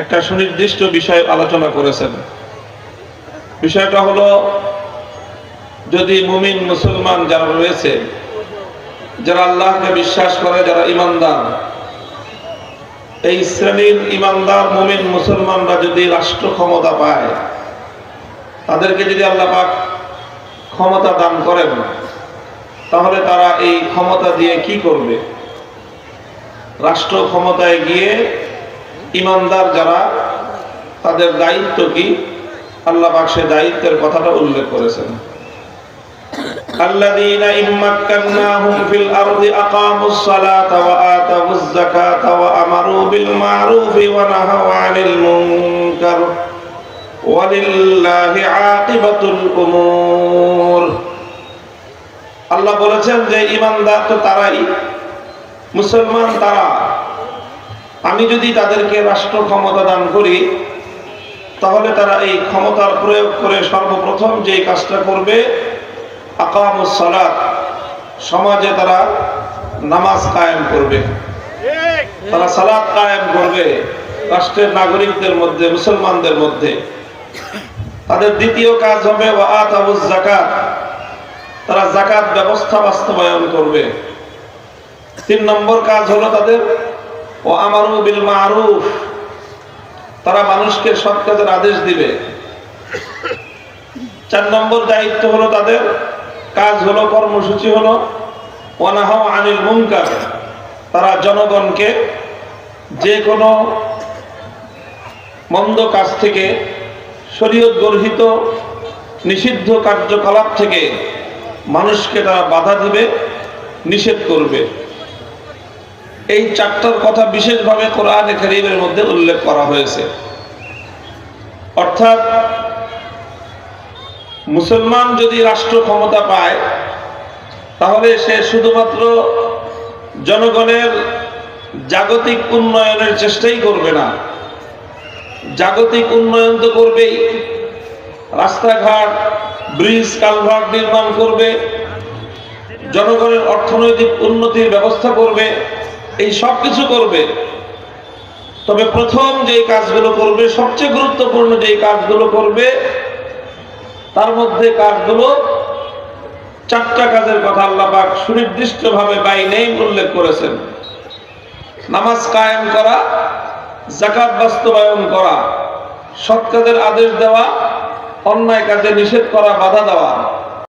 একটা সুনির্দিষ্ট বিষয় আলোচনা করেছেন। বিষয়টা হলো, যদি মুমিন মুসলমান যারা রয়েছে, যারা আল্লাহকে বিশ্বাস করে, যারা ইমানদার, এই শ্রেণির ইমানদার মুমিন মুসলমানরা যদি রাষ্ট্র ক্ষমতা পায়, তাদেরকে যদি আল্লাহ পাক ক্ষমতা দান করেন, তাহলে তারা এই ক্ষমতা দিয়ে কি করবে? রাষ্ট্র ক্ষমতায় গিয়ে ইমানদার যারা তাদের দায়িত্ব কি আল্লাহ পাক সে দায়িত্বের কথাটা উল্লেখ করেছেন الذين إن مكناهم في الأرض أقاموا الصلاة وآتوا الزكاة وأمروا بالمعروف ونهوا عن المنكر ولله عاقبة الأمور আল্লাহ বলেছেন যে ইমানদার তো তারাই মুসলমান তারা, আমি যদি তাদেরকে রাষ্ট্র ক্ষমতা দান করি, তাহলে তারা এই ক্ষমতার প্রয়োগ করে সর্বপ্রথম যে কাজটা করবে সমাজে তারা নামাজ কায়েম করবে। তারা সালাত কায়েম করবে রাষ্ট্রের নাগরিকদের মধ্যে, মুসলমানদের মধ্যে। তাদের দ্বিতীয় কাজ হবে জাকাত তারা জাকাত ব্যবস্থা বাস্তবায়ন করবে। তিন নম্বর কাজ হলো তাদের, ও আমারু মারুফ। তারা মানুষকে সৎ কাজের আদেশ দিবে। চার নম্বর দায়িত্ব হলো তাদের, কাজ হলো, কর্মসূচি হলো অনাহাও আনিল মুনকার। তারা জনগণকে যে কোনো মন্দ কাজ থেকে, শরীয়ত গর্হিত, নিষিদ্ধ কার্যকলাপ থেকে মানুষকে তারা বাধা দিবে, নিষেধ করবে। এই চারটার কথা বিশেষভাবে কোরআন করিমের মধ্যে উল্লেখ করা হয়েছে। অর্থাৎ, মুসলমান যদি রাষ্ট্র ক্ষমতা পায়, তাহলে সে শুধুমাত্র জনগণের জাগতিক উন্নয়নের চেষ্টাই করবে না। জাগতিক উন্নয়ন তো করবেই। রাস্তাঘাট, ব্রিজ, কালভার্ট নির্মাণ করবে। জনগণের অর্থনৈতিক উন্নতির ব্যবস্থা করবে। এই সব কিছু করবে। তবে প্রথম যে কাজগুলো করবে, সবচেয়ে গুরুত্বপূর্ণ যে কাজগুলো করবে, তার মধ্যে কাজগুলো চারটা কাজের কথা আল্লাহ পাক সুনির্দিষ্টভাবে বাই নেই উল্লেখ করেছেন। নামাজ কায়েম করা জাকাত বাস্তবায়ন করা, সৎ কাজের আদেশ দেওয়া, অন্যায় কাজে নিষেধ করা, বাধা দেওয়া।